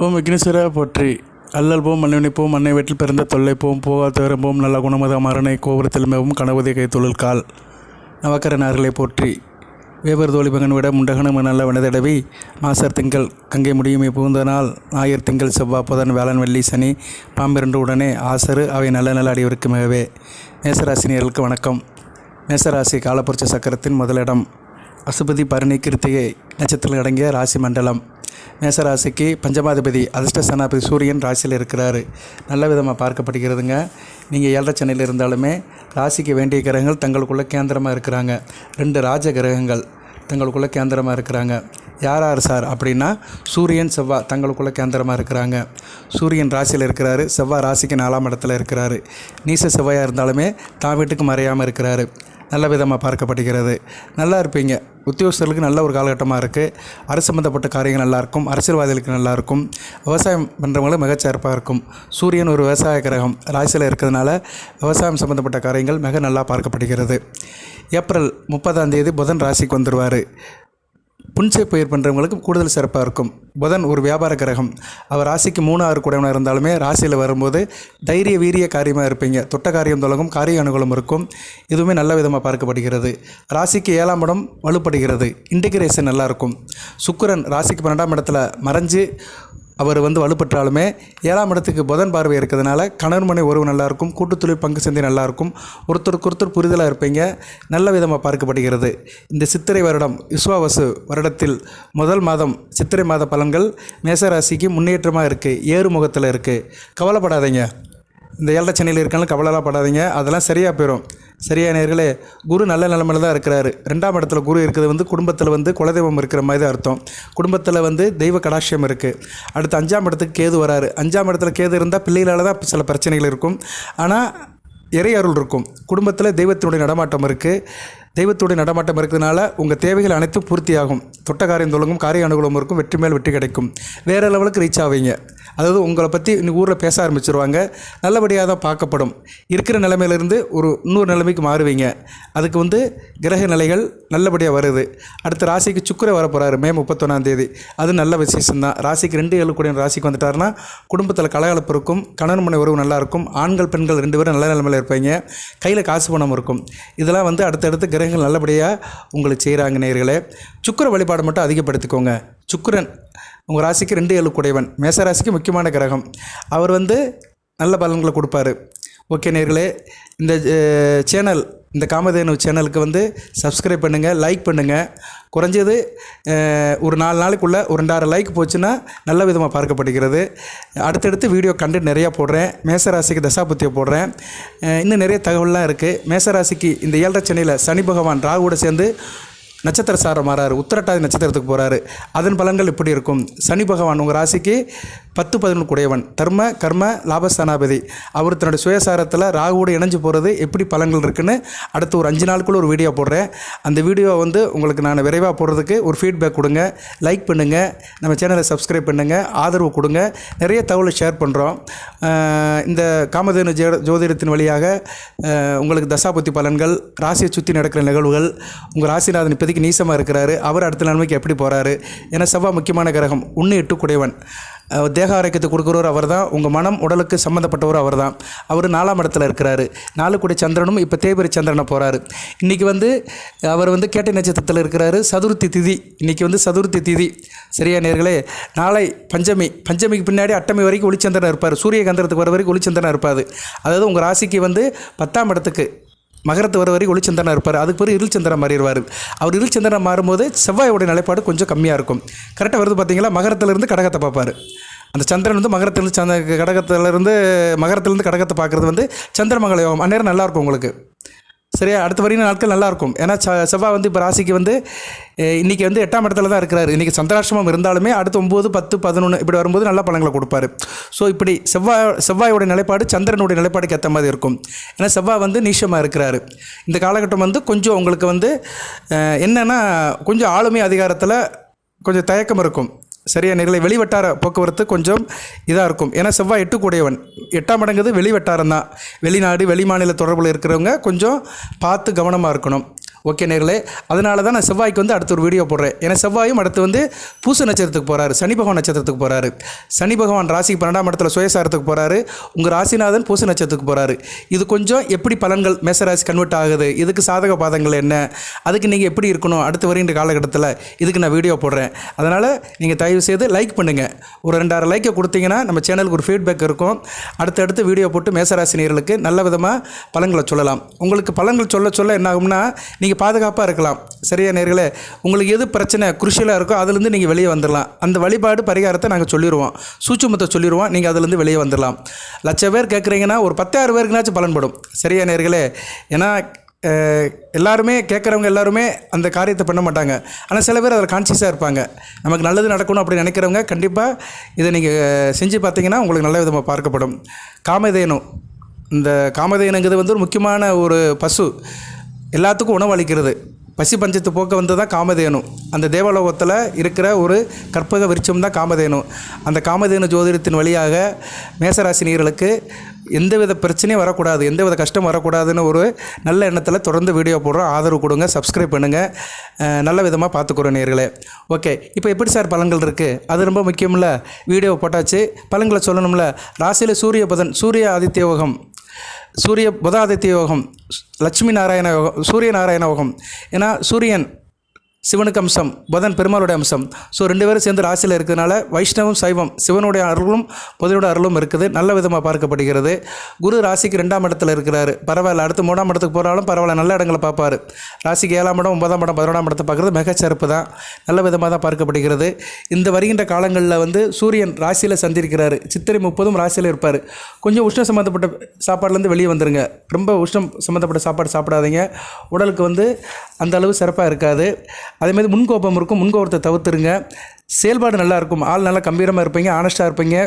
ஓம் விக்னேஸ்வரா போற்றி. அல்லல் போம் மண்ணினை போம் மண்ணை வீட்டில் பிறந்த தொல்லை போம் போகா போம் நல்ல குணமத மரணை கோபுரத்தில் மேவும் கணபதி கை தொழில் கால். நவக்கரனார்களை போற்றி. வேவர் தோழி மகன் விட முண்டகனும் நல்ல வினதடவி மாசர் திங்கள் கங்கை முடியுமே புகுந்த நாள் ஞாயிறு திங்கள் செவ்வாய் புதன் வேளாண் வெள்ளி சனி பாம்பிரண்டு உடனே ஆசரு அவை நல்ல நல்ல அடியவருக்கு மிகவே மேசராசினியர்களுக்கு வணக்கம். மேசராசி காலப்புரட்சி சக்கரத்தின் முதலிடம் அசுபதி பரணி கிருத்திகை நட்சத்திரம் அடங்கிய ராசி மண்டலம். மேசராசிக்கு பஞ்சமாதிபதி அதிர்ஷ்ட சனாபதி சூரியன் ராசியில் இருக்கிறார். நல்ல விதமாக பார்க்கப்படுகிறதுங்க. நீங்கள் ஏழரை சென்னையில் இருந்தாலுமே ராசிக்கு வேண்டிய கிரகங்கள் தங்களுக்குள்ள கேந்திரமாக இருக்கிறாங்க. ரெண்டு ராஜ கிரகங்கள் தங்களுக்குள்ள கேந்திரமாக இருக்கிறாங்க. யார் யார் சார் அப்படின்னா சூரியன் செவ்வாய் தங்களுக்குள்ள கேந்திரமாக இருக்கிறாங்க. சூரியன் ராசியில் இருக்கிறாரு செவ்வாய் ராசிக்கு நாலாம் இடத்துல இருக்கிறாரு. நீச செவ்வாயாக இருந்தாலுமே தான் வீட்டுக்கு மறையாமல் இருக்கிறாரு. நல்ல விதமாக பார்க்கப்படுகிறது. நல்லா இருப்பீங்க. உத்தியோகஸ்தர்களுக்கு நல்ல ஒரு காலகட்டமாக இருக்குது அரசு சம்மந்தப்பட்ட காரியங்கள் நல்லாயிருக்கும் அரசியல்வாதிகளுக்கு நல்லாயிருக்கும் விவசாயம் பண்ணுறவங்களும் மிகச்சிறப்பாக இருக்கும். சூரியன் ஒரு விவசாய கிரகம். ராசியில் இருக்கிறதுனால விவசாயம் சம்மந்தப்பட்ட காரியங்கள் மிக நல்லா பார்க்கப்படுகிறது. ஏப்ரல் முப்பதாம் தேதி புதன் ராசிக்கு வந்துடுவார் புன்சை பயிர் பண்ணுறவங்களுக்கு கூடுதல் சிறப்பாக இருக்கும். புதன் ஒரு வியாபார கிரகம். அவர் ராசிக்கு மூணு ஆறு கூடவனாக இருந்தாலுமே ராசியில் வரும்போது தைரிய வீரிய காரியமாக இருப்பீங்க. தொட்ட காரியம் தொடங்கும் காரிய அனுகூலம் இருக்கும். இதுவுமே நல்ல விதமாக பார்க்கப்படுகிறது. ராசிக்கு ஏழாம் இடம் வலுப்படுகிறது. இன்டிகிரேஷன் நல்லாயிருக்கும் சுக்கிரன் ராசிக்கு பன்னெண்டாம் இடத்துல மறைஞ்சு அவர் வந்து வலுப்பெற்றாலுமே ஏழாம் இடத்துக்கு புதன் பார்வை இருக்கிறதுனால கணவன் மனை உறவு நல்லாயிருக்கும் கூட்டுத்தொழில் பங்கு சந்தை நல்லாயிருக்கும் ஒருத்தருக்கு ஒருத்தர் புரிதலாக இருப்பீங்க நல்ல விதமாக பார்க்கப்படுகிறது. இந்த சித்திரை வருடம் விஸ்வாவசு வருடத்தில் முதல் மாதம் சித்திரை மாத பலன்கள் மேசராசிக்கு முன்னேற்றமாக இருக்குது ஏறு முகத்தில் இருக்குது கவலைப்படாதீங்க. இந்த ஏழரை சென்னையில் இருக்காலும் கவலைலாம் படாதீங்க அதெல்லாம் சரியாக போயிடும் சரியா நேர்களே குரு நல்ல நிலமையில தான் இருக்கிறாரு. ரெண்டாம் இடத்துல குரு இருக்கிறது வந்து குடும்பத்தில் வந்து குலதெய்வம் இருக்கிற மாதிரி தான் அர்த்தம். குடும்பத்தில் வந்து தெய்வ கடாட்சியம் இருக்குது அடுத்து அஞ்சாம் இடத்துக்கு கேது வராரு. அஞ்சாம் இடத்துல கேது இருந்தால் பிள்ளைகளால் தான் சில பிரச்சனைகள் இருக்கும். ஆனால் இறை அருள் இருக்கும். குடும்பத்தில் தெய்வத்தினுடைய நடமாட்டம் இருக்குது தெய்வத்துடைய நடமாட்டம் இருக்கிறதுனால உங்கள் தேவைகள் அனைத்தும் பூர்த்தியாகும். தொட்ட காரியம் தொழுங்கும் காரிய அனுகூலம் இருக்கும் வெற்றி மேல் வெற்றி கிடைக்கும். வேறு லெவலுக்கு ரீச் ஆவீங்க. அதாவது உங்களை பற்றி இன்னைக்கு ஊரில் பேச ஆரம்பிச்சிருவாங்க. நல்லபடியாக தான் பார்க்கப்படும். இருக்கிற நிலைமையிலேருந்து ஒரு இன்னொரு நிலைமைக்கு மாறுவீங்க. அதுக்கு வந்து கிரக நிலைகள் நல்லபடியாக வருது. அடுத்த ராசிக்கு சுக்கரை வர போகிறாரு மே முப்பத்தொன்னாந்தேதி அது நல்ல விசேஷம்தான். ராசிக்கு ரெண்டு ஏழு கூடிய ராசிக்கு வந்துட்டாருன்னா குடும்பத்தில் கலகலப்பு இருக்கும் கணவன் மனை உறவு நல்லாயிருக்கும் ஆண்கள் பெண்கள் ரெண்டு பேரும் நல்ல நிலைமையில் இருப்பீங்க. கையில் காசு பணம் இருக்கும். இதெல்லாம் வந்து அடுத்தடுத்து கிரகங்கள் நல்லபடியாக உங்களுக்கு செய்கிறாங்க நேர்களே சுக்கிர வழிபாடு மட்டும் அதிகப்படுத்திக்கோங்க. சுக்கிரன் உங்கள் ராசிக்கு ரெண்டு ஏழு குடைவன் மேச ராசிக்கு முக்கியமான கிரகம். அவர் வந்து நல்ல பலன்களை கொடுப்பாரு. ஓகே நேர்களே இந்த சேனல் இந்த காமதேனு சேனலுக்கு வந்து சப்ஸ்கிரைப் பண்ணுங்கள் லைக் பண்ணுங்கள் குறைஞ்சது ஒரு நாலு நாளைக்குள்ளே ஒரு ரெண்டாயிரம் லைக் போச்சுன்னா நல்ல விதமாக பார்க்கப்படுகிறது. அடுத்தடுத்து வீடியோ கண்டு நிறையா போடுறேன். மேசராசிக்கு தசாபுத்தியை போடுறேன். இன்னும் நிறைய தகவல்லாம் இருக்குது மேசராசிக்கு இந்த ஏழரை சென்னையில் சனி பகவான் ராகுவோட சேர்ந்து நட்சத்திர சாரம் மாறாரு. உத்திரட்டாதி நட்சத்திரத்துக்கு போகிறாரு அதன் பலன்கள் இப்படி இருக்கும். சனி பகவான் உங்கள் ராசிக்கு பத்து பதினொன்று குடையவன் தர்ம கர்ம லாபஸ்தானாபதி. அவர் தன்னுடைய சுயசாரத்தில் ராகுவோடு இணைஞ்சு போகிறது எப்படி பலன்கள் இருக்குன்னு அடுத்து ஒரு அஞ்சு நாளுக்குள்ள ஒரு வீடியோ போடுறேன். அந்த வீடியோ வந்து உங்களுக்கு நான் விரைவாக போடுறதுக்கு ஒரு ஃபீட்பேக் கொடுங்க. லைக் பண்ணுங்கள் நம்ம சேனலை சப்ஸ்கிரைப் பண்ணுங்கள் ஆதரவு கொடுங்க. நிறைய தகவலை ஷேர் பண்ணுறோம் இந்த காமதேனு ஜோ ஜோதிடத்தின் வழியாக உங்களுக்கு தசாபுத்தி பலன்கள் ராசியை சுற்றி நடக்கிற நிகழ்வுகள் உங்கள் ராசிநாதன் இப்போதைக்கு நீசமாக இருக்கிறாரு. அவர் அடுத்த நிலைமைக்கு எப்படி போகிறாரு ஏன்னா செவ்வாய் முக்கியமான கிரகம். ஒன்று எட்டு குடைவன் தேக ஆரோக்கியத்தை கொடுக்குறவர் அவர் தான் உங்கள் மனம் உடலுக்கு சம்மந்தப்பட்டவர் அவர் தான் அவர் நாலாம் இடத்துல இருக்கிறாரு. நாலு கூடிய சந்திரனும் இப்போ தேய்பிரி சந்திரனை போகிறாரு இன்றைக்கி வந்து அவர் வந்து கேட்டை நட்சத்திரத்தில் இருக்கிறாரு. சதுர்த்தி திதி. இன்றைக்கி வந்து சதுர்த்தி திதி. சரியா நேர்களே? நாளை பஞ்சமி. பஞ்சமிக்கு பின்னாடி அட்டமி வரைக்கும் ஒளிச்சந்திரன் இருப்பார். சூரிய கந்திரத்துக்கு வர வரைக்கும் ஒளிச்சந்திரன் இருப்பார். அதாவது உங்கள் ராசிக்கு வந்து பத்தாம் இடத்துக்கு மகரத்து வர வரைக்கும் ஒளிச்சந்திரனாக இருப்பார். அதுக்கு பிறகு இருள்சந்திரன் மாறிடுவார். அவர் இருள்சந்திரன் மாறும்போது செவ்வாயோட நிலைப்பாடு கொஞ்சம் கம்மியாக இருக்கும். கரெக்டாக வருது பார்த்தீங்களா மகரத்திலிருந்து கடகத்தை பார்ப்பார். அந்த சந்திரன் வந்து மகரத்திலிருந்து சந்த கடகத்திலிருந்து மகரத்திலேருந்து கடகத்தை பார்க்குறது வந்து சந்திரமங்கல யோகம் அந்நேரம் நல்லாயிருக்கும் உங்களுக்கு. சரியா? அடுத்த வரையும் நாட்கள் நல்லாயிருக்கும் ஏன்னா செவ்வாய் வந்து இப்போ ராசிக்கு வந்து இன்றைக்கி இன்னைக்கு வந்து எட்டாம் இடத்துல தான் இருக்கிறாரு. இன்றைக்கி சந்திராஷ்டமம் இருந்தாலுமே அடுத்து ஒம்பது பத்து பதினொன்று இப்படி வரும்போது நல்ல பலன்களை கொடுப்பாரு. ஸோ இப்படி செவ்வாய் செவ்வாயோட நிலைப்பாடு சந்திரனுடைய நிலைப்பாடுக்கு ஏற்ற மாதிரி இருக்கும். ஏன்னா செவ்வாய் வந்து நீஷமாக இருக்கிறாரு. இந்த காலகட்டம் வந்து கொஞ்சம் உங்களுக்கு வந்து என்னென்னா கொஞ்சம் ஆளுமை அதிகாரத்தில் கொஞ்சம் தயக்கம் இருக்கும். சரியா? நேர்களை வெளிவட்டார போக்குவரத்து கொஞ்சம் இதாக இருக்கும். ஏன்னா செவ்வாய் எட்டுக்கூடியவன் எட்டாம் மடங்குது வெளிவட்டாரம் தான் வெளிநாடு வெளிமாநில தொடர்பில் இருக்கிறவங்க கொஞ்சம் பார்த்து கவனமாக இருக்கணும். ஓகே நேர்களே. அதனால தான் நான் செவ்வாய்க்கு வந்து அடுத்த ஒரு வீடியோ போடுறேன். ஏன்னா செவ்வாயும் அடுத்து வந்து பூச நட்சத்திரத்துக்கு போகிறாரு சனி பகவான் நட்சத்திரத்துக்கு போகிறாரு சனி பகவான் ராசிக்கு பன்னெண்டாம் இடத்துல சுயசாரத்துக்கு போகிறாரு உங்கள் ராசிநாதன் பூச நட்சத்திரத்துக்கு போகிறாரு இது கொஞ்சம் எப்படி பலன்கள் மேசராசி கன்வெர்ட் ஆகுது? இதுக்கு சாதக பாதங்கள் என்ன? அதுக்கு நீங்கள் எப்படி இருக்கணும்? அடுத்து வருகின்ற காலகட்டத்தில் இதுக்கு நான் வீடியோ போடுறேன். அதனால் நீங்கள் தயவு செய்து லைக் பண்ணுங்கள் ஒரு ரெண்டாயிரம் லைக்கை கொடுத்தீங்கன்னா நம்ம சேனலுக்கு ஒரு ஃபீட்பேக் இருக்கும். அடுத்தடுத்து வீடியோ போட்டு மேசராசினியர்களுக்கு நல்ல விதமாக பலன்களை சொல்லலாம். உங்களுக்கு பலன்கள் சொல்ல சொல்ல என்ன ஆகும்னா நீங்கள் பாதுகாப்பாக இருக்கலாம். சரியா நேர்களே? உங்களுக்கு எது பிரச்சனை குருஷியலாக இருக்கோ அதுலேருந்து நீங்கள் வெளியே வந்துடலாம் அந்த வழிபாடு பரிகாரத்தை நாங்கள் சொல்லிடுவோம் சூட்சுமத்தை சொல்லிடுவோம் நீங்கள் அதுலேருந்து வெளியே வந்துடலாம் லட்சம் பேர் கேட்குறீங்கன்னா ஒரு பத்தாயிரம் பேருக்குனாச்சும் பலன்படும். சரியா நேர்களே? ஏன்னா எல்லாருமே கேட்குறவங்க எல்லாருமே அந்த காரியத்தை பண்ண மாட்டாங்க. ஆனால் சில பேர் அதில் கான்சியஸாக இருப்பாங்க. நமக்கு நல்லது நடக்கணும் அப்படி நினைக்கிறவங்க கண்டிப்பாக இதை நீங்கள் செஞ்சு பார்த்தீங்கன்னா உங்களுக்கு நல்ல விதமாக பார்க்கப்படும். காமதேனு. இந்த காமதேனுங்கிறது வந்து ஒரு முக்கியமான ஒரு பசு. எல்லாத்துக்கும் உணவு அளிக்கிறது பசி பஞ்சத்து போக்க வந்து தான் காமதேனு. அந்த தேவலோகத்தில் இருக்கிற ஒரு கற்பக விருட்சம் தான் காமதேனு. அந்த காமதேனு ஜோதிடத்தின் வழியாக மேசராசினியர்களுக்கு எந்தவித பிரச்சனையும் வரக்கூடாது எந்தவித கஷ்டம் வரக்கூடாதுன்னு ஒரு நல்ல எண்ணத்தில் தொடர்ந்து வீடியோ போடுறோம். ஆதரவு கொடுங்க சப்ஸ்கிரைப் பண்ணுங்கள் நல்ல விதமாக பார்த்துக்குறோம் நேர்களே ஓகே இப்போ எப்படி சார் பலன்கள் இருக்குது அது ரொம்ப முக்கியமில்ல வீடியோ போட்டாச்சு. பலன்களை சொல்லணும்ல. ராசியில் சூரிய புதன் சூரிய ஆதித்ய யோகம். சூரிய புதாதித்ய யோகம் லட்சுமி நாராயண யோகம் சூரிய நாராயண யோகம். ஏன்னா சூரியன் சிவனுக்கு அம்சம் புதன் பெருமாளுடைய அம்சம். ஸோ ரெண்டு பேரும் சேர்ந்து ராசியில் இருக்கிறதுனால வைஷ்ணவம் சைவம் சிவனுடைய அருளும் புதனுடைய அருளும் இருக்குது. நல்ல விதமாக பார்க்கப்படுகிறது. குரு ராசிக்கு ரெண்டாம் இடத்துல இருக்கிறார். பரவாயில்ல அடுத்து மூணாம் இடத்துக்கு போனாலும் பரவாயில்ல நல்ல இடங்களை பார்ப்பார். ராசிக்கு ஏழாம் இடம் ஒன்பதாம் இடம் பதினோராம் இடத்தை பார்க்குறது மிகச்சிறப்பு தான். நல்ல விதமாக தான் பார்க்கப்படுகிறது. இந்த வருகின்ற காலங்களில் வந்து சூரியன் ராசியில் சந்திருக்கிறார். சித்திரை முப்பதும் ராசியில் இருப்பார். கொஞ்சம் உஷ்ணம் சம்மந்தப்பட்ட சாப்பாடுலேருந்து வெளியே வந்துருங்க. ரொம்ப உஷ்ணம் சம்மந்தப்பட்ட சாப்பாடு சாப்பிடாதீங்க. உடலுக்கு வந்து அந்த அளவு சிறப்பாக இருக்காது. அதேமாதிரி முன்கோபம் இருக்கும். முன்கோபத்தை தவிர்த்துருங்க. செயல்பாடு நல்லா இருக்கும். ஆள் நல்லா கம்பீரமாக இருப்பீங்க. ஆனஸ்ட்டாக இருப்பீங்க.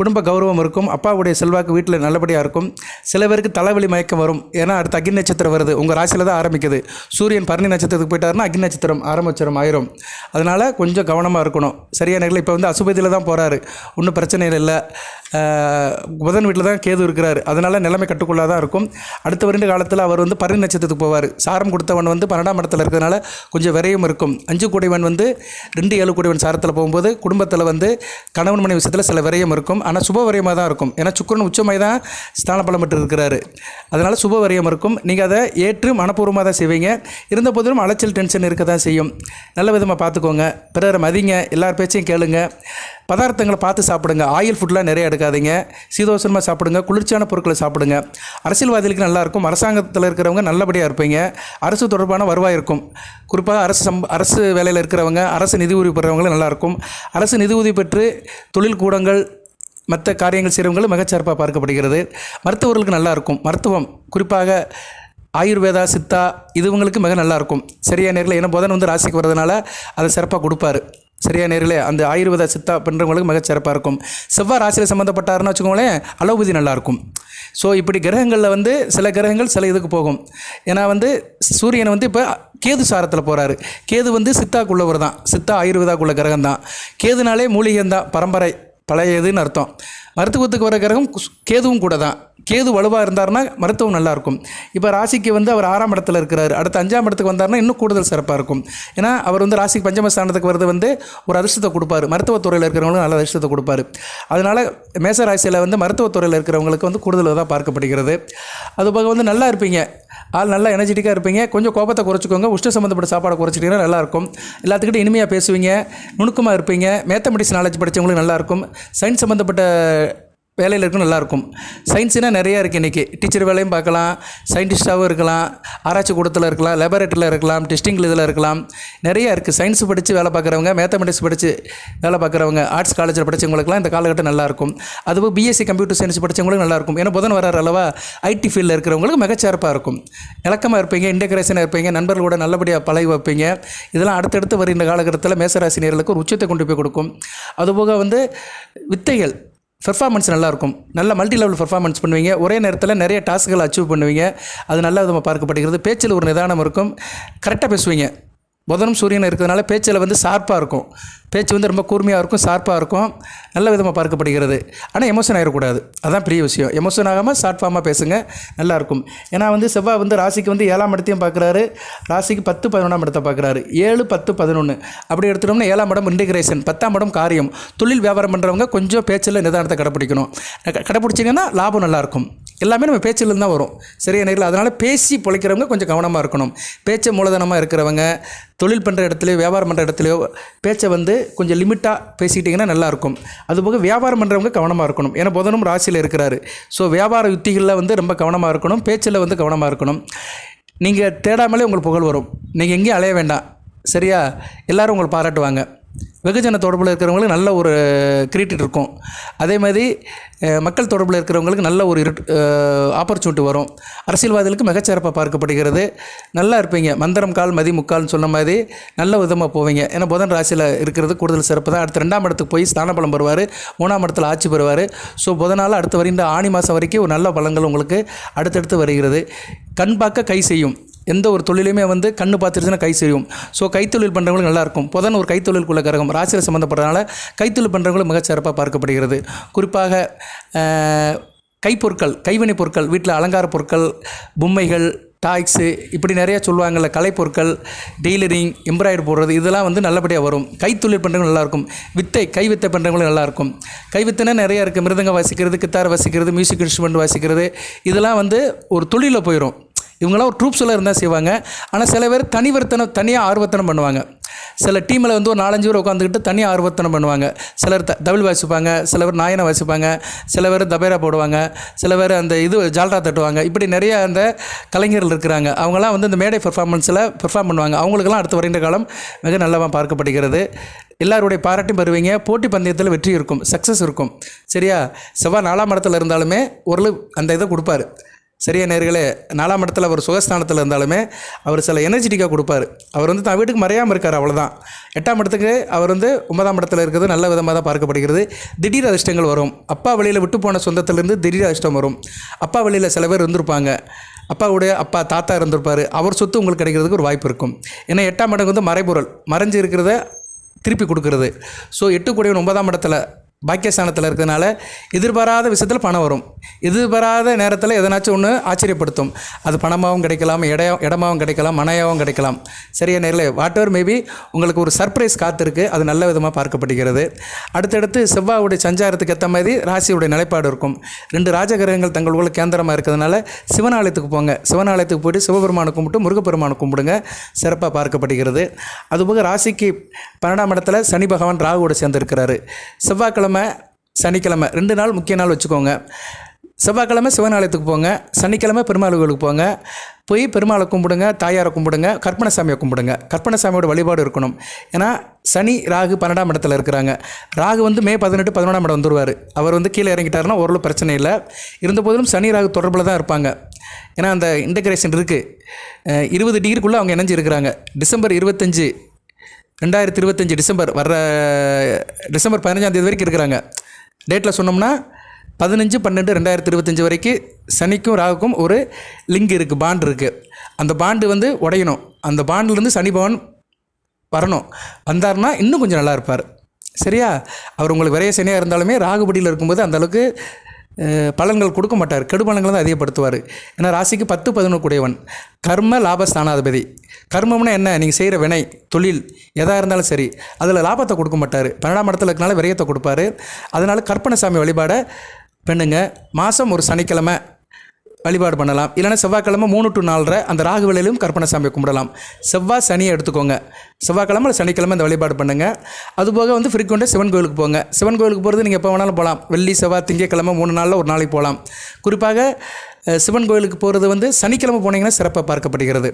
குடும்ப கௌரவம் இருக்கும். அப்பாவுடைய செல்வாக்கு வீட்டில் நல்லபடியாக இருக்கும். சில பேருக்கு தலைவலி மயக்கம் வரும். ஏன்னா அடுத்து அக்னி நட்சத்திரம் வருது. உங்கள் ராசியில் தான் ஆரம்பிக்குது. சூரியன் பரணி நட்சத்திரத்துக்கு போயிட்டாருன்னா அக்னி நட்சத்திரம் ஆரம்பிச்சிடும் ஆயிரும். அதனால் கொஞ்சம் கவனமாக இருக்கணும். சரியான நேரில் இப்போ வந்து அசுபதியில் தான் போகிறாரு ஒன்றும் பிரச்சனை இல்லை. புதன் வீட்டில் தான் கேது இருக்கிறார். அதனால் நிலைமை கட்டுக்குள்ளாக தான் இருக்கும். அடுத்த வருட காலத்தில் அவர் வந்து பரணி நட்சத்திரத்துக்கு போவார். சாரம் கொடுத்தவன் வந்து பன்னெண்டாம் இடத்துல இருக்கிறதுனால கொஞ்சம் விரையும் இருக்கும். அஞ்சு கூடைவன் வந்து ரெண்டு ஏழு கூடைவன் சாரத்தில் போகும்போது குடும்பத்தில் வந்து கணவன் மனைவி விஷயத்தில் சில விரையும் இருக்கும். ஆனால் சுபவரியமாக தான் இருக்கும். ஏன்னா சுக்கரன் உச்சமாய் தான் ஸ்தான பலம் பெற்று இருக்கிறாரு. அதனால் சுப இருக்கும். நீங்கள் அதை ஏற்று மனப்பூர்வமாக தான் செய்வீங்க. இருந்த போதிலும் அலைச்சல் டென்ஷன் இருக்க தான் செய்யும். நல்ல விதமாக பார்த்துக்கோங்க. பிறரை மதிங்க. எல்லார் பேச்சையும் கேளுங்க. பதார்த்தங்களை பார்த்து சாப்பிடுங்க. ஆயில் ஃபுட்லாம் நிறைய எடுக்காதீங்க. சீதோசனமாக சாப்பிடுங்க. குளிர்ச்சியான பொருட்களை சாப்பிடுங்க. அரசியல்வாதிகளுக்கு நல்லா இருக்கும். அரசாங்கத்தில் இருக்கிறவங்க நல்லபடியாக இருப்பீங்க. அரசு தொடர்பான வருவாய் இருக்கும். குறிப்பாக அரசு சம் அரசு வேலையில் இருக்கிறவங்க அரசு நிதி உதவி பெறவங்களும் நல்லாயிருக்கும் அரசு நிதி உதவி பெற்று தொழில் கூடங்கள் மற்ற காரியங்கள் செய்கிறவங்களும் மிகச்சிறப்பாக பார்க்கப்படுகிறது. மருத்துவர்களுக்கு நல்லாயிருக்கும் மருத்துவம் குறிப்பாக ஆயுர்வேதா சித்தா இதுவங்களுக்கு மிக நல்லாயிருக்கும் சரியா நேரில் ஏன்னா புதன் வந்து ராசிக்கு வர்றதுனால அதை சிறப்பாக கொடுப்பாரு. சரியா நேரில் அந்த ஆயுர்வேதா சித்தா பண்ணுறவங்களுக்கு மிக சிறப்பாக இருக்கும். செவ்வாய் ராசியில் சம்மந்தப்பட்டாருன்னு வச்சுக்கோங்களேன் அலோபதி நல்லாயிருக்கும் ஸோ இப்படி கிரகங்களில் வந்து சில கிரகங்கள் சில இதுக்கு போகும். ஏன்னா வந்து சூரியனை வந்து இப்போ கேது சாரத்தில் போகிறாரு கேது வந்து சித்தாக்குள்ளவர் தான் சித்தா ஆயுர்வேதாக்குள்ள கிரகம் தான் கேதுனாலே மூலிகை தான் பரம்பரை. பழையதுன்னு அர்த்தம். மருத்துவத்துக்கு வர கிரகம் கேதுவும் கூட தான் கேது வலுவாக இருந்தாருன்னா மருத்துவம் நல்லாயிருக்கும் இப்போ ராசிக்கு வந்து அவர் ஆறாம் இடத்துல இருக்கிறார். அடுத்து அஞ்சாம் இடத்துக்கு வந்தார்னா இன்னும் கூடுதல் சிறப்பாக இருக்கும். ஏன்னா அவர் வந்து ராசிக்கு பஞ்சமஸ்தானத்துக்கு வரது வந்து ஒரு அதிர்ஷ்டத்தை கொடுப்பாரு. மருத்துவத்துறையில் இருக்கிறவங்களும் நல்ல அதிர்ஷ்டத்தை கொடுப்பாரு. அதனால் மேச ராசியில் வந்து மருத்துவத்துறையில் இருக்கிறவங்களுக்கு வந்து கூடுதல் தான் பார்க்கப்படுகிறது. அதுபோக வந்து நல்லா இருப்பீங்க. ஆள் நல்லா எனர்ஜெட்டிக்காக இருப்பீங்க. கொஞ்சம் கோபத்தை குறைச்சிக்கோங்க. உஷ்ண சம்மந்தப்பட்ட சாப்பாடை குறைச்சிட்டிங்கன்னா நல்லாயிருக்கும். எல்லாத்துக்கிட்ட இனிமையாக பேசுவீங்க. நுணுக்கமாக இருப்பீங்க. மேத்தமெட்டிக்ஸ் நாலேஜ் படித்தவங்களுக்கு நல்லாயிருக்கும். சயின்ஸ் சம்மந்தப்பட்ட வேலையில் இருக்கும் நல்லாயிருக்கும். சயின்ஸுனால் நிறையா இருக்குது இன்றைக்கி டீச்சர் வேலையும் பார்க்கலாம் சயின்டிஸ்ட்டாகவும் இருக்கலாம் ஆராய்ச்சி கூடத்தில் இருக்கலாம் லெபரேட்டரியில் இருக்கலாம் டெஸ்டிங் இதில் இருக்கலாம். நிறையா இருக்குது சயின்ஸ் படித்து வேலை பார்க்குறவங்க மேத்தமெட்டிக்ஸ் படித்து வேலை பார்க்குறவங்க ஆர்ட்ஸ் காலேஜில் படித்தவங்களுக்குலாம் இந்த காலகட்டம் நல்லாயிருக்கும். அதுவும் பிஎஸ்சி கம்ப்யூட்டர் சயின்ஸ் படித்தவங்களுக்கு நல்லாயிருக்கும். ஏன்னா புதன் வரார் அளவா ஐடி ஃபீல்டில் இருக்கிறவங்களுக்கு மிகச்சிறப்பாக இருக்கும். இலக்கமாக இருப்பீங்க இன்டகிரேஷனாக இருப்பீங்க நண்பர்களோட நல்லபடியாக பழகி வைப்பீங்க. இதெல்லாம் அடுத்தடுத்து வருகின்ற காலகட்டத்தில் மேசராசினியர்களுக்கு ஒரு உச்சத்தை கொண்டு போய் கொடுக்கும். அதுபோக வந்து வித்தைகள். பெர்ஃபார்மன்ஸ் நல்லாயிருக்கும் நல்ல மல்டி லெவல் பெர்ஃபார்மன்ஸ் பண்ணுவீங்க. ஒரே நேரத்தில் நிறைய டாஸ்க்குகளை அச்சீவ் பண்ணுவீங்க. அது நல்ல விதமாக பார்க்கப்படுகிறது. பேச்சில் ஒரு நிதானம் இருக்கும். கரெக்டாக பேசுவீங்க. புதனும் சூரியன் இருக்கிறதுனால பேச்சில் வந்து ஷார்ப்பாக இருக்கும். பேச்சு வந்து ரொம்ப கூர்மையாக இருக்கும் ஷார்ப்பாக இருக்கும் நல்ல விதமாக பார்க்கப்படுகிறது. ஆனால் எமோஷன் ஆகிடக்கூடாது அதுதான் பெரிய விஷயம். எமோஷன் ஆகாமல் ஷார்ட் ஃபார்மாக பேசுங்க நல்லாயிருக்கும் ஏன்னா வந்து செவ்வாய் வந்து ராசிக்கு வந்து ஏழாம் இடத்தையும் பார்க்குறாரு. ராசிக்கு பத்து பதினொன்றாம் இடத்தை பார்க்குறாரு. ஏழு பத்து பதினொன்று அப்படி எடுத்துட்டோம்னா ஏழாம் இடம் இன்டிகிரேஷன் பத்தாம் இடம் காரியம். தொழில் வியாபாரம் பண்ணுறவங்க கொஞ்சம் பேச்சில் நிதானத்தை கடைப்பிடிக்கணும் கடைப்பிடிச்சிங்கன்னா லாபம் நல்லாயிருக்கும் எல்லாமே நம்ம பேச்சில் தான் வரும். சரியா நேரில். அதனால் பேசி பிழைக்கிறவங்க கொஞ்சம் கவனமாக இருக்கணும். பேச்சை மூலதனமாக இருக்கிறவங்க தொழில் பண்ணுற இடத்துலையோ வியாபாரம் பண்ணுற இடத்துலையோ பேச்சை வந்து கொஞ்சம் லிமிட்டாக பேசிக்கிட்டிங்கன்னா நல்லாயிருக்கும். அதுபோக வியாபாரம் பண்ணுறவங்க கவனமாக இருக்கணும். ஏன்னா புதனும் ராசியில் இருக்கிறாரு. ஸோ வியாபார யுத்திகளில் வந்து ரொம்ப கவனமாக இருக்கணும். பேச்சில் வந்து கவனமாக இருக்கணும். நீங்கள் தேடாமலே உங்களுக்கு புகழ் வரும். நீங்கள் எங்கேயும் அலைய வேண்டாம். சரியா? எல்லோரும் உங்களை பாராட்டுவாங்க. வெகுஜன தொடர்பில் இருக்கிறவங்களுக்கு நல்ல ஒரு கிரியேட்டிவ் இருக்கும். அதே மாதிரி மக்கள் தொடர்பில் இருக்கிறவங்களுக்கு நல்ல ஒரு ஆப்பர்ச்சுனிட்டி வரும். அரசியல்வாதிகளுக்கு மிகச்சிறப்பாக பார்க்கப்படுகிறது. நல்லா இருப்பீங்க. மந்திரம் கால் மதி முக்கால்னு சொன்ன மாதிரி நல்ல விதமாக போவீங்க. ஏன்னா புதன் ராசியில் இருக்கிறது கூடுதல் சிறப்பு தான். அடுத்து ரெண்டாம் இடத்துக்கு போய் ஸ்தான பலம் பெறுவார். மூணாம் இடத்துல ஆட்சி பெறுவார். ஸோ புதனால் அடுத்து வருகின்ற ஆணி மாதம் வரைக்கும் ஒரு நல்ல பலங்கள் உங்களுக்கு அடுத்தடுத்து வருகிறது. கண் பார்க்க கை செய்யும். எந்த ஒரு தொழிலையுமே வந்து கண்ணு பார்த்துருச்சுன்னா கை செய்யும் ஸோ கைத்தொழில் பண்ணுறவங்களுக்கு நல்லாயிருக்கும். புதன் ஒரு கைத்தொழிலுக்குள்ள கரகம். ராசியில் சம்மந்தப்படுறதுனால கைத்தொழில் பண்ணுறவங்களும் மிகச்சிறப்பாக பார்க்கப்படுகிறது. குறிப்பாக கைப்பொருட்கள் கைவினைப் பொருட்கள் வீட்டில் அலங்கார பொருட்கள் பொம்மைகள் டாய்ஸு இப்படி நிறையா சொல்லுவாங்கள்ல கலைப்பொருட்கள் டெய்லரிங் எம்ப்ராய்டரி போடுறது இதெல்லாம் வந்து நல்லபடியாக வரும். கைத்தொழில் பண்ணுறவங்களும் நல்லாயிருக்கும். வித்தை கை வித்தை பண்ணுறவங்களும் நல்லாயிருக்கும். கை நிறையா நிறைய இருக்குது மிருதங்க வாசிக்கிறது கித்தார் வாசிக்கிறது மியூசிக் இன்ஸ்ட்ருமெண்ட் வாசிக்கிறது. இதெல்லாம் வந்து ஒரு தொழிலில் போயிடும் இவங்களாம் ஒரு ட்ரூப்ஸில் இருந்தால் செய்வாங்க. ஆனால் சில பேர் தனிவர்த்தனம் தனியாக ஆர்வத்தனம் பண்ணுவாங்க. சில டீமில் வந்து ஒரு நாலஞ்சு பேர் உட்காந்துக்கிட்டு தனியாக ஆர்வத்தனம் பண்ணுவாங்க. சிலர் த தவில் வாசிப்பாங்க சில பேர் நாயனை வாசிப்பாங்க சில பேர் தபேரா போடுவாங்க சில பேர் அந்த இது ஜால்ரா தட்டுவாங்க. இப்படி நிறைய அந்த கலைஞர்கள் இருக்கிறாங்க. அவங்களாம் வந்து இந்த மேடை பெர்ஃபார்மன்ஸில் பெர்ஃபார்ம் பண்ணுவாங்க. அவங்களுக்கெல்லாம் அடுத்து வருகின்ற காலம் மிக நல்லதாக பார்க்கப்படுகிறது. எல்லாருடைய பாராட்டும் பெறுவீங்க. போட்டி பந்தயத்தில் வெற்றி இருக்கும். சக்ஸஸ் இருக்கும். சரியா? செவ்வாய் நாலாம் இடத்துல இருந்தாலுமே ஓரளவு அந்த இதை கொடுப்பாரு. சரியா நேர்களே நாலாம் இடத்துல அவர் சுகஸ்தானத்தில் இருந்தாலுமே அவர் சில எனர்ஜெட்டிக்காக கொடுப்பார். அவர் வந்து தான் வீட்டுக்கு மறையாமல் இருக்கார் அவ்வளோதான் எட்டாம் இடத்துக்கு அவர் வந்து ஒன்பதாம் இடத்துல இருக்கிறது நல்ல விதமாக தான் பார்க்கப்படுகிறது. திடீர் அதிர்ஷ்டங்கள் வரும். அப்பா வழியில் விட்டு போன சொந்தத்திலேருந்து திடீர் அதிர்ஷ்டம் வரும். அப்பா வழியில் சில பேர் இருந்திருப்பாங்க. அப்பாவுடைய அப்பா தாத்தா இருந்திருப்பார். அவர் சொத்து உங்களுக்கு கிடைக்கிறதுக்கு ஒரு வாய்ப்பு இருக்கும். ஏன்னா எட்டாம் இடம் வந்து மறைபொருள். மறைஞ்சு இருக்கிறத திருப்பி கொடுக்கறது. ஸோ எட்டு கூடியவன் ஒன்பதாம் இடத்துல பாக்கியஸ்தானத்தில் இருக்கிறதுனால எதிர்பாராத விஷயத்தில் பணம் வரும். எதிர்பாராத நேரத்தில் எதனாச்சும் ஒன்று ஆச்சரியப்படுத்தும். அது பணமாகவும் கிடைக்கலாம் இடம் இடமாகவும் கிடைக்கலாம் மனையாகவும் கிடைக்கலாம். சரியா நேரில் வாட் எவர் மேபி உங்களுக்கு ஒரு சர்ப்ரைஸ் காத்திருக்கு. அது நல்ல விதமாக பார்க்கப்படுகிறது. அடுத்தடுத்து செவ்வாவுடைய சஞ்சாரத்துக்கு ஏற்ற மாதிரி ராசியுடைய நிலைப்பாடு இருக்கும். ரெண்டு ராஜகிரகங்கள் தங்களுக்குள்ள கேந்திரமாக இருக்கிறதுனால சிவனாலயத்துக்கு போங்க. சிவனாலயத்துக்கு போயிட்டு சிவபெருமானை கும்பிட்டு முருகப்பெருமானை கும்பிடுங்க. சிறப்பாக பார்க்கப்படுகிறது. அதுபோக ராசிக்கு பன்னெண்டாம் இடத்துல சனி பகவான் ராகுவோடு சேர்ந்திருக்கிறாரு. செவ்வாய்க்கிழமை சனிக்கிழமை ரெண்டு நாள் முக்கிய நாள் வச்சுக்கோங்க. செவ்வாய்க்கிழமை சிவன் ஆலயத்துக்கு போங்க சனிக்கிழமை பெருமாள் கோயிலுக்கு போங்க. போய் பெருமாளை கும்பிடுங்க தாயாரை கும்பிடுங்க கற்பனசாமியை கும்பிடுங்க. கற்பனசாமியோட வழிபாடு இருக்கணும். ஏன்னா சனி ராகு பன்னெண்டாம் இடத்துல இருக்கிறாங்க. ராகு வந்து மே பதினெட்டு பதினொன்றாம் இடம் வந்துருவார். அவர் வந்து கீழே இறங்கிட்டாருன்னா ஓரளவு பிரச்சனை இல்லை. இருந்த போதிலும் சனி ராகு தொடர்பில் தான் இருப்பாங்க. ஏன்னா அந்த இன்டகிரேஷன் இருக்குது இருபது டிகிரிக்குள்ளே அவங்க இணைஞ்சு இருக்கிறாங்க டிசம்பர் இருபத்தஞ்சு ரெண்டாயிரத்தி இருபத்தஞ்சி டிசம்பர் வர்ற டிசம்பர் பதினஞ்சாம் தேதி வரைக்கும் இருக்கிறாங்க. டேட்டில் சொன்னோம்னா பதினஞ்சு பன்னெண்டு ரெண்டாயிரத்தி இருபத்தஞ்சி வரைக்கும் சனிக்கும் ராகுக்கும் ஒரு லிங்க் இருக்குது பாண்ட் இருக்குது அந்த பாண்டு வந்து உடையணும். அந்த பாண்டிலேருந்து சனி பவன் வரணும். வந்தார்னா இன்னும் கொஞ்சம் நல்லா இருப்பார். சரியா? அவர் உங்களுக்கு விரைய சனியாக இருந்தாலுமே ராகுபடியில் இருக்கும்போது அந்தளவுக்கு பலன்கள் கொடுக்க மாட்டார். கெடு பலன்களை தான் அதிகப்படுத்துவார். ஏன்னா ராசிக்கு பத்து பதினொன்று கூடியவன் கர்ம லாபஸ்தானாதிபதி. கர்மம்னா என்ன? நீங்கள் செய்கிற வினை தொழில் எதாக இருந்தாலும் சரி அதில் லாபத்தை கொடுக்க மாட்டார். பன்னெண்டாம் இடத்துல இருக்கனால விரயத்தை கொடுப்பாரு. அதனால் கற்பனசாமி வழிபாடை பெண்ணுங்க மாதம் ஒரு சனிக்கிழமை வழிபாடு பண்ணலாம். இல்லைன்னா செவ்வாய்க்கிழமை மூணு டு நாலரை அந்த ராகு வேலையிலும் கற்பனை சாமியை கும்பிடலாம். செவ்வாய் சனியை எடுத்துக்கோங்க. செவ்வாய்க்கிழமை இல்லை சனிக்கிழமை இந்த வழிபாடு பண்ணுங்கள் அதுபோக வந்து ஃப்ரீக்வெண்ட்டாக சிவன் கோயிலுக்கு போங்க. சிவன் கோயிலுக்கு போகிறது நீங்கள் எப்போ வேணாலும் போகலாம் வெள்ளி செவ்வாய் திங்கக்கிழமை மூணு நாளில் ஒரு நாளைக்கு போகலாம் குறிப்பாக சிவன் கோயிலுக்கு போகிறது வந்து சனிக்கிழமை போனீங்கன்னா சிறப்பாக பார்க்கப்படுகிறது.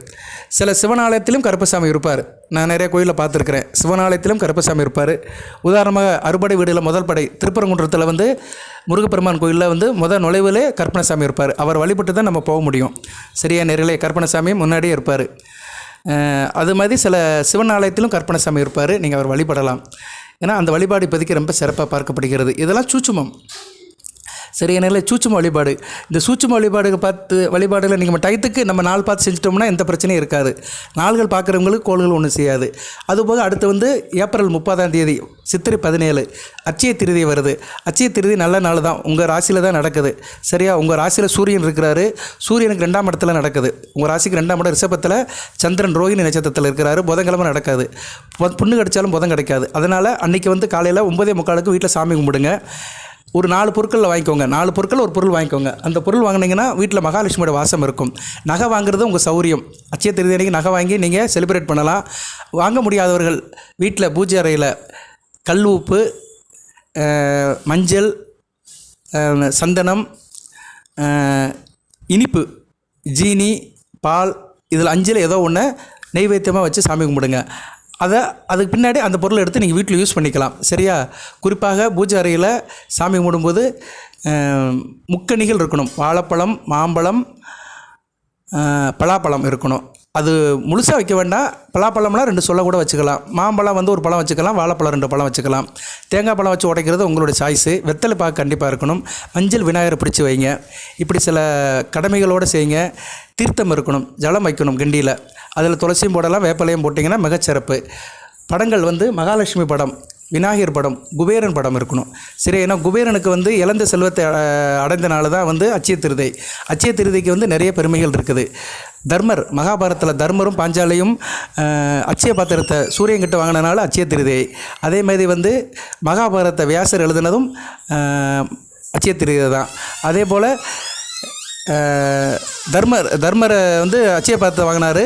சில சிவனாலயத்திலும் கருப்பசாமி இருப்பார். நான் நிறைய கோயிலில் பார்த்துருக்குறேன். சிவனாலயத்திலும் கருப்பசாமி இருப்பார். உதாரணமாக அறுபடை வீடில் முதல் படை திருப்பரங்குன்றத்தில் வந்து முருகப்பெருமான் கோயிலில் வந்து முதல் நுழைவிலே கற்பனசாமி இருப்பார். அவர் வழிபட்டு தான் நம்ம போக முடியும். சரியா நேரிலே கற்பனசாமி முன்னாடியே இருப்பார். அது மாதிரி சில சிவன் ஆலயத்திலும் கற்பனசாமி இருப்பார். நீங்கள் அவர் வழிபடலாம். ஏன்னா அந்த வழிபாடு இப்போதைக்கு ரொம்ப சிறப்பாக பார்க்கப்படுகிறது. இதெல்லாம் சூச்சுமம் சரியான நேரில் சூட்சும வழிபாடு. இந்த சூட்சும வழிபாடு பார்த்து வழிபாடுகளை நீங்கள் டயத்துக்கு நம்ம நாள் பார்த்து செஞ்சிட்டோம்னா எந்த பிரச்சனையும் இருக்காது. நாள்கள் பார்க்குறவங்களுக்கு கோள்கள் ஒன்றும் செய்யாது. அதுபோக அடுத்து வந்து ஏப்ரல் முப்பதாம் தேதி சித்திரை பதினேழு அச்சய திருதி வருது. அச்சய திருதி நல்ல நாள் தான். உங்கள் ராசியில் தான் நடக்குது. சரியா? உங்கள் ராசியில் சூரியன் இருக்கிறாரு. சூரியனுக்கு ரெண்டாம் இடத்துல நடக்குது. உங்கள் ராசிக்கு ரெண்டாம் இடம் ரிஷபத்தில் சந்திரன் ரோஹிணி நட்சத்திரத்தில் இருக்கிறாரு. புதன்கிழமை நடக்காது. புண்ணு கிடைச்சாலும் புதன் கிடைக்காது. அதனால் அன்றைக்கி வந்து காலையில் ஒம்பதே முக்காலுக்கு வீட்டில் சாமி கும்பிடுங்க. ஒரு நாலு பொருட்களில் வாங்கிக்கோங்க. நாலு பொருட்கள் ஒரு பொருள் வாங்கிக்கோங்க. அந்த பொருள் வாங்கினீங்கன்னா வீட்டில் மகாலட்சுமியோட வாசம் இருக்கும். நகை வாங்குறது உங்கள் சௌரியம். அச்சய திருதி அன்றைக்கி நகை வாங்கி நீங்கள் செலிப்ரேட் பண்ணலாம். வாங்க முடியாதவர்கள் வீட்டில் பூஜை அறையில் கல் உப்பு மஞ்சள் சந்தனம் இனிப்பு ஜீனி பால் இதில் அஞ்சில் ஏதோ ஒன்று நெய்வேத்தியமாக வச்சு சாமி கும்பிடுங்க. அதை அதுக்கு பின்னாடி அந்த பொருளை எடுத்து நீங்கள் வீட்டில் யூஸ் பண்ணிக்கலாம். சரியா? குறிப்பாக பூஜை அறையில் சாமி கும்பிடும்போது முக்கணிகள் இருக்கணும். வாழைப்பழம் மாம்பழம் பலாப்பழம் இருக்கணும். அது முழுசாக வைக்க வேண்டாம். பலாப்பழம்லாம் ரெண்டு சொல்ல கூட வச்சுக்கலாம். மாம்பழம் வந்து ஒரு பழம் வச்சுக்கலாம். வாழைப்பழம் ரெண்டு பழம் வச்சுக்கலாம். தேங்காய் பழம் வச்சு உடைக்கிறது உங்களுடைய சாய்ஸு வெத்தலை பாக்கு கண்டிப்பாக இருக்கணும். மஞ்சள் விநாயகரை பிடிச்சி வைங்க. இப்படி சில கடமைகளோடு செய்யுங்க. தீர்த்தம் இருக்கணும் ஜலம் வைக்கணும் கிண்டியில். அதில் துளசியும் போடலாம் வேப்பலையும் போட்டிங்கன்னா மிகச்சிறப்பு படங்கள் வந்து மகாலட்சுமி படம் விநாயகர் படம் குபேரன் படம் இருக்கணும். சரி ஏன்னா குபேரனுக்கு வந்து இழந்த செல்வத்தை அடைந்தனால தான் வந்து அச்சய திருதை. அச்சய திருதைக்கு வந்து நிறைய பெருமைகள் இருக்குது. தர்மர் மகாபாரதத்தில் தர்மரும் பாஞ்சாலையும் அச்சய பாத்திரத்தை சூரியன்கிட்ட வாங்கினனால அச்சய திருதை. அதே மாதிரி வந்து மகாபாரத வியாசர் எழுதினதும் அச்சய திருதை தான் அதே போல் தர்மர் தர்மரை வந்து அச்சய பார்த்து வாங்கினார்.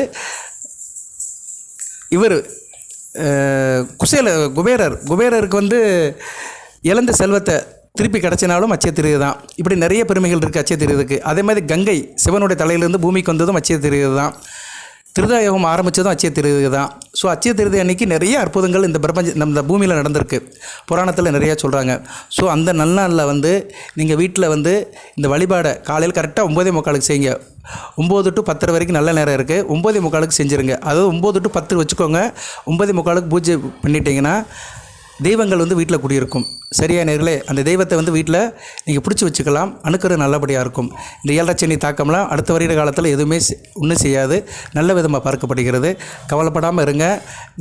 இவர் குசேல குபேரர். குபேரருக்கு வந்து இழந்த செல்வத்தை திருப்பி கிடச்சினாலும் அச்சய திருது தான். இப்படி நிறைய பெருமைகள் இருக்குது அச்சய திருதுக்கு அதே மாதிரி கங்கை சிவனுடைய தலையிலிருந்து பூமிக்கு வந்ததும் அச்சய திருது தான். திருதாயோகம் ஆரம்பித்ததும் அச்சய திருதி தான். ஸோ அச்சய திருதி அன்னைக்கு நிறைய அற்புதங்கள் இந்த பிரபஞ்ச நம்ம பூமியில் நடந்திருக்கு. புராணத்தில் நிறையா சொல்கிறாங்க ஸோ அந்த நல்லாளில் வந்து நீங்கள் வீட்டில் வந்து இந்த வழிபாடை காலையில் கரெக்டாக ஒம்போதே முக்காலுக்கு செய்யுங்க. ஒம்பது டு பத்தரை வரைக்கும் நல்ல நேரம் இருக்குது ஒம்போதே முக்காலுக்கு செஞ்சுருங்க. அதாவது ஒம்பது டு பத்து வச்சுக்கோங்க. ஒம்போதே முக்காலுக்கு பூஜை பண்ணிட்டீங்கன்னா தெய்வங்கள் வந்து வீட்டில் குடியிருக்கும். சரியா நேர்களே அந்த தெய்வத்தை வந்து வீட்டில் நீங்கள் பிடிச்சி வச்சுக்கலாம். அணுக்கிறது நல்லபடியாக இருக்கும். இந்த ஏழரை தாக்கம்லாம் அடுத்த வருட காலத்தில் எதுவுமே ஒன்றும் செய்யாது. நல்ல விதமாக பார்க்கப்படுகிறது. கவலைப்படாமல் இருங்க.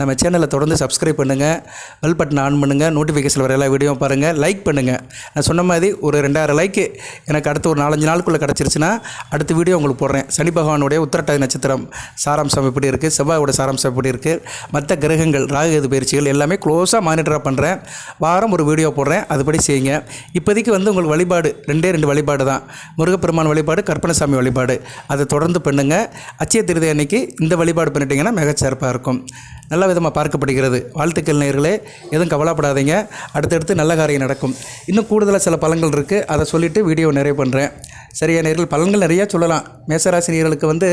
நம்ம சேனலை தொடர்ந்து சப்ஸ்கிரைப் பண்ணுங்கள் பெல் பட்டன் ஆன் பண்ணுங்கள் நோட்டிஃபிகேஷன் வர எல்லா வீடியோ பாருங்கள் லைக் பண்ணுங்கள் நான் சொன்ன மாதிரி ஒரு ரெண்டாயிரம் லைக்கு எனக்கு அடுத்த ஒரு நாலஞ்சு நாளுக்குள்ளே கிடச்சிருச்சுன்னா அடுத்த வீடியோ உங்களுக்கு போடுறேன். சனி பகவானுடைய உத்திரட்டாதி நட்சத்திரம் சாராம்சம் எப்படி இருக்குது செவ்வாயோட சாராம்சம் எப்படி இருக்குது மற்ற கிரகங்கள் ராகுகேது பயிற்சிகள் எல்லாமே க்ளோஸாக மானிட்டராக பண்ணுறேன் வாரம் ஒரு வீடியோ போடுறேன். அதுபடி செய்யுங்க. இப்போதைக்கு வந்து உங்களுக்கு வழிபாடு ரெண்டே ரெண்டு வழிபாடு தான். முருகப்பெருமான் வழிபாடு கற்பனசாமி வழிபாடு. அதை தொடர்ந்து பண்ணுங்கள் அச்சய திருதி அன்னைக்கு இந்த வழிபாடு பண்ணிட்டீங்கன்னா மிகச்சிறப்பாக இருக்கும். நல்ல விதமாக பார்க்கப்படுகிறது. வாழ்த்துக்கள் நேர்களே. எதுவும் கவலைப்படாதீங்க. அடுத்தடுத்து நல்ல காரியம் நடக்கும். இன்னும் கூடுதலாக சில பலன்கள் இருக்குது அதை சொல்லிவிட்டு வீடியோ நிறைய பண்ணுறேன் சரியா நேர்கள் பலன்கள் நிறையா சொல்லலாம். மேசராசி நேர்களுக்கு வந்து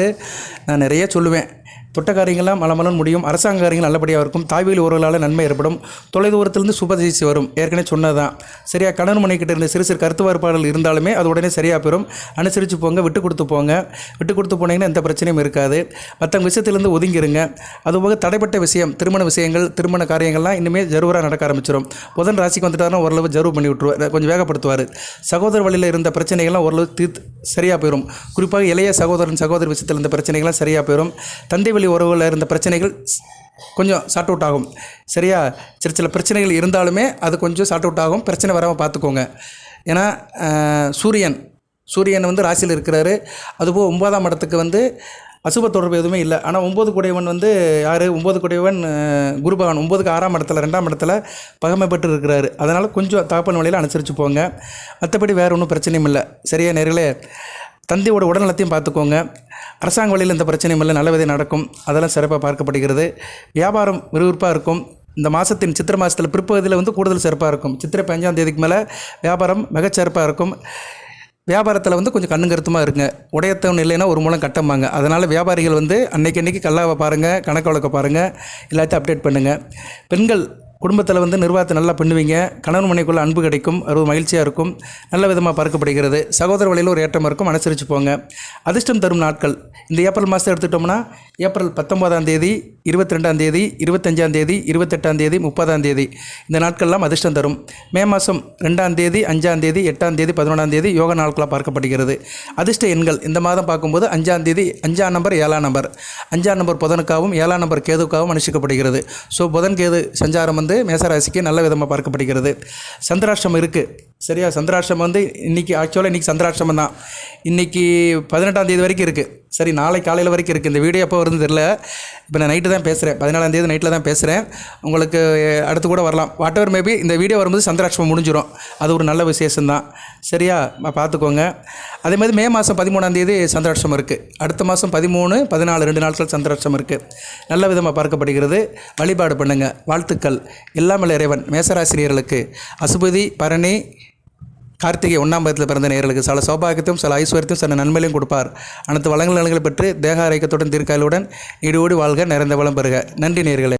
நான் நிறைய சொல்லுவேன். தொட்ட காரியங்கள்லாம் மலமலன் முடியும். அரசாங்க காரியங்கள் நல்லபடியாக இருக்கும். தாய்வீல் உறவுகளால் நன்மை ஏற்படும். தொலைதூரத்திலிருந்து சுபதிசி வரும். ஏற்கனவே சொன்னதான் சரியா கணவன் மனைக்கிட்ட இருந்த சிறு சிறு கருத்து வேறுபாடுகள் இருந்தாலுமே அது உடனே சரியாக பெறும். அனுசரித்து போங்க விட்டு கொடுத்து போங்க. விட்டு கொடுத்து போனீங்கன்னா எந்த பிரச்சனையும் இருக்காது. மற்றவங்க விஷயத்திலேருந்து ஒதுங்கிருங்க. அதுபோக தடைப்பட்ட விஷயம் திருமண விஷயங்கள் திருமண காரியங்கள்லாம் இன்னுமே ஜருவராக நடக்க ஆரம்பிச்சிடும் புதன் ராசிக்கு வந்துட்டாருன்னா ஓரளவு ஜருவு பண்ணி விட்டுருவார். கொஞ்சம் வேகப்படுத்துவார். சகோதர வழியில் இருந்த பிரச்சனைகள்லாம் ஓரளவு தீர்த்து சரியாக போயிடும் குறிப்பாக இளைய சகோதரன் சகோதரி விஷயத்தில் இருந்த பிரச்சனைகள்லாம் சரியாக போயிடும் தந்தை வழி உறவுகளில் இருந்த பிரச்சனைகள் கொஞ்சம் சார்ட் அவுட் ஆகும். சரியா? சில சில பிரச்சனைகள் இருந்தாலுமே அது கொஞ்சம் சார்ட் அவுட் ஆகும். பிரச்சனை வராமல் பார்த்துக்கோங்க. ஏன்னா சூரியன் சூரியன் வந்து ராசியில் இருக்கிறாரு. அதுபோல் ஒன்பதாம் இடத்துக்கு வந்து அசுப தொடர்பு எதுவுமே இல்லை. ஆனால் ஒம்பது குடையவன் வந்து யார்? ஒம்பது குடையவன் குருபகவான். ஒம்பதுக்கு ஆறாம் இடத்துல ரெண்டாம் இடத்துல பகமை பெற்று இருக்கிறாரு. அதனால் கொஞ்சம் தகப்பன் வழியில் அனுசரித்து போங்க. மற்றபடி வேறு ஒன்றும் பிரச்சனையும் இல்லை. சரியா நேர்களே? தந்தையோட உடல்நலத்தையும் பார்த்துக்கோங்க. அரசாங்க வழியில் எந்த பிரச்சனையும் இல்லை நல்ல விதை நடக்கும். அதெல்லாம் சிறப்பாக பார்க்கப்படுகிறது. வியாபாரம் விறுவிறுப்பாக இருக்கும். இந்த மாதத்தின் சித்திரை மாதத்தில் பிற்பகுதியில் வந்து கூடுதல் சிறப்பாக இருக்கும். சித்திரை பஞ்சாம் தேதிக்கு மேலே வியாபாரம் மிகச்சிறப்பாக இருக்கும். வியாபாரத்தில் வந்து கொஞ்சம் கண்ணுங்கருத்தமாக இருங்க. உடையத்தவன் இல்லைன்னா ஒரு மூலம் கட்டம்பாங்க. அதனால் வியாபாரிகள் வந்து அன்னைக்கு அன்னைக்கு கல்லாவை பாருங்கள் கணக்கு வழக்க பாருங்கள் எல்லாத்தையும் அப்டேட் பண்ணுங்கள் பெண்கள் குடும்பத்தில் வந்து நிர்வாகத்தை நல்லா பண்ணுவீங்க. கணவன் மனைக்குள்ள அன்பு கிடைக்கும். அது ஒரு மகிழ்ச்சியாக இருக்கும். நல்ல விதமாக பார்க்கப்படுகிறது சகோதர வழியில் ஒரு ஏற்றம் இருக்கும். அனுசரித்து போங்க. அதிர்ஷ்டம் தரும் நாட்கள். இந்த ஏப்ரல் மாதம் எடுத்துட்டோம்னா ஏப்ரல் பத்தொம்போதாம் தேதி இருபத்தி ரெண்டாம் தேதி இருபத்தஞ்சாம் தேதி இருபத்தெட்டாம் தேதி முப்பதாம் தேதி. இந்த நாட்கள்லாம் அதிர்ஷ்டம் தரும். மே மாதம் ரெண்டாம் தேதி அஞ்சாம் தேதி எட்டாம் தேதி பதினொன்றாம் தேதி யோக நாட்களாக பார்க்கப்படுகிறது. அதிர்ஷ்ட எண்கள். இந்த மாதம் பார்க்கும்போது அஞ்சாம் தேதி அஞ்சாம் நம்பர் ஏழாம் நம்பர். அஞ்சாம் நம்பர் புதனுக்காகவும் ஏழாம் நம்பர் கேதுக்காகவும் அனுஷ்டிக்கப்படுகிறது. ஸோ புதன் கேது சஞ்சாரம் வந்து மேசராசிக்கு நல்ல விதமாக பார்க்கப்படுகிறது. சந்திராஷ்டிரம் இருக்குது சரியா? சந்திராஷ்டிரம் வந்து இன்றைக்கி ஆக்சுவலாக இன்றைக்கி சந்திராஷ்டிரமம் தான். இன்றைக்கி பதினெட்டாம் தேதி வரைக்கும் இருக்குது சரி நாளை காலையில் வரைக்கும் இருக்குது இந்த வீடியோ எப்போ வருது தெரில இப்போ நான் நைட்டு தான் பேசுகிறேன் பதினாலாம் தேதி நைட்டில் தான் பேசுகிறேன் உங்களுக்கு அடுத்து கூட வரலாம். வாட் எவர் மேபி இந்த வீடியோ வரும்போது சந்திராஷ்டிரமம் முடிஞ்சிடும் அது ஒரு நல்ல விசேஷம்தான் சரியா? பார்த்துக்கோங்க அதே மாதிரி மே மாதம் பதிமூணாம் தேதி சந்திராஷ்டிரமம் இருக்குது அடுத்த மாதம் பதிமூணு பதினாலு ரெண்டு நாட்கள் சந்திராஷ்டிரம் இருக்குது நல்ல விதமாக பார்க்கப்படுகிறது. வழிபாடு பண்ணுங்கள் வாழ்த்துக்கள். எல்லாமல் இறைவன். மேசராசிரியர்களுக்கு அசுபதி பரணி கார்த்திகை ஒன்றாம் பதத்தில் பிறந்த நேர்களுக்கு சில சௌபாகியத்தையும் சில ஐஸ்வர்யத்தையும் சில நன்மையிலையும் கொடுப்பார். அனைத்து வளங்கள் நலன்களை பெற்று தேக ஆரோக்கியத்துடன் தீர்க்காயலுடன் நீடோடி வாழ்க நிறைந்த வளம் பெறுக. நன்றி நேர்களே